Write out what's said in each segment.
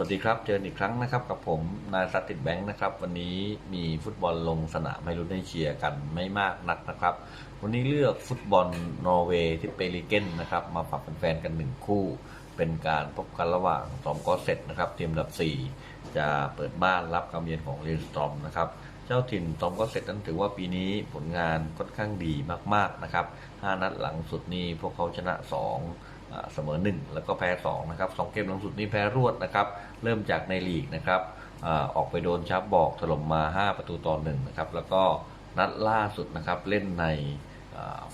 สวัสดีครับ เจออีกครั้งนะครับกับผมนายสัตติดแบงค์นะครับ วันนี้มีฟุตบอลลงสนามให้รุ่นได้เชียร์กันไม่มากนักนะครับ วันนี้เลือกฟุตบอลนอร์เวย์ที่เปริเกนนะครับ มาฝากแฟนๆกันหนึ่งคู่ เป็นการพบกันระหว่างสอมกอเซตนะครับทีมอันดับ 4 จะเปิดบ้านรับการเยือนของเรนสตอมนะครับเจ้าถิ่นตอมก็เสร็จนั้นถือว่าปีนี้ผลงานค่อนข้างดีมากๆนะครับ 5 นัดหลังสุดนี้พวกเขาชนะ2อ่า เสมอ 1 แล้วก็แพ้2นะครับ2เกมหลังสุดนี้แพ้รวดนะครับ เริ่มจากในลีกนะครับอออกไปโดนชับบอกถล่มมา 5 ประตูต่อ1นะครับแล้วก็นัดล่าสุดนะครับเล่นใน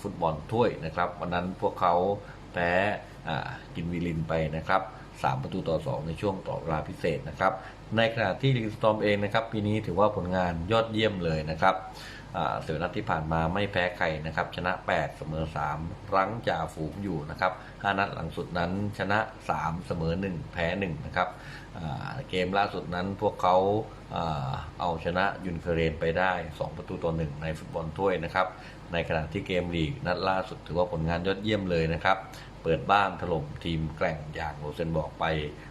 ฟุตบอลถ้วยนะครับวันนั้นพวกเขาแพ้กินวีลินไปนะครับ3ประตูต่อ 2 ในช่วงต่อเวลาพิเศษนะครับในขณะที่ลิงสตอมเองนะครับปีนี้ถือว่าผลงานยอดเยี่ยมเลยนะครับ สิบนัดที่ผ่านมาไม่แพ้ใครนะครับ ชนะ 8 เสมอ 3 รั้งจ่าฝูงอยู่นะครับ5นัดหลังสุดนั้นชนะ 3 เสมอ 1 แพ้ 1 นะครับเกมล่าสุดนั้นพวกเขาอ่าเอาชนะยุนเคเรนไปได้ 2 ประตูต่อ 1 ในฟุตบอลถ้วยนะครับ ในขณะที่เกมลีกนัดล่าสุดถือว่าผลงานยอดเยี่ยมเลยนะครับ เปิดบ้านถล่มทีมแกร่งอย่างโรเซนบอกไป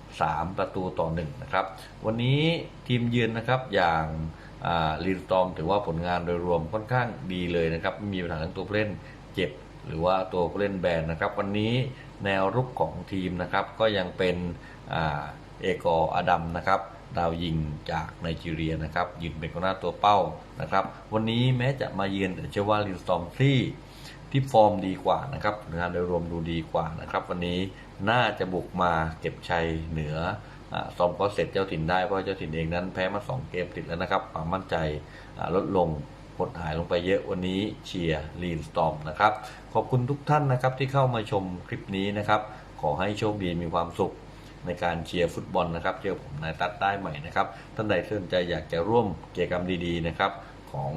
3 ประตูต่อ 1 นะครับ วันนี้ทีมเยือนนะครับอย่าง ลีนตอมถือว่าผลงานโดยรวมค่อนข้างดีเลยนะครับไม่มีปัญหาทั้งตัวผู้เล่นเจ็บ หรือว่าตัวผู้เล่นแบนนะครับ วันนี้แนวรุกของทีมนะครับก็ยังเป็นอเอกออดัมนะครับดาวยิงจากไนจีเรียนะครับยืนเป็นกองหน้าตัวเป้านะครับ วันนี้แม้จะมาเยือนแต่เชื่อว่าลินสตอมที่ที่ฟอร์มดีกว่านะครับงานโดยรวมดูดีกว่านะครับ วันนี้น่าจะบุกมาเก็บชัยเหนือ ซอมก็เสร็จเจ้าถิ่นได้เพราะเจ้าถิ่นเองนั้นแพ้มา 2 เกมติดแล้วนะครับ ความมั่นใจลดลงหดหายลงไปเยอะวันนี้เชียร์ลีนสตอมนะครับ ขอบคุณทุกท่านนะครับที่เข้ามาชมคลิปนี้นะครับ ขอให้โชคดีมีความสุขในการเชียร์ฟุตบอลนะครับเจอผมนายตัดได้ใหม่นะครับ ท่านใดสนใจอยากจะร่วมกิจกรรมดีๆนะครับของ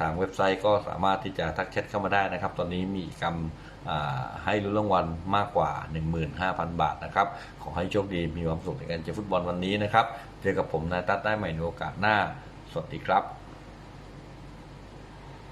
ทางเว็บไซต์ก็สามารถที่จะทักแชทเข้ามาได้นะครับ ตอนนี้มีกรรมให้รุ้นรางวัลมากกว่า 15,000 บาทนะครับ ขอให้โชคดีมีความสุขในการเชียร์ฟุตบอลวันนี้นะครับ เจอกับผมนายตัดได้ใหม่ในโอกาสหน้า สวัสดีครับ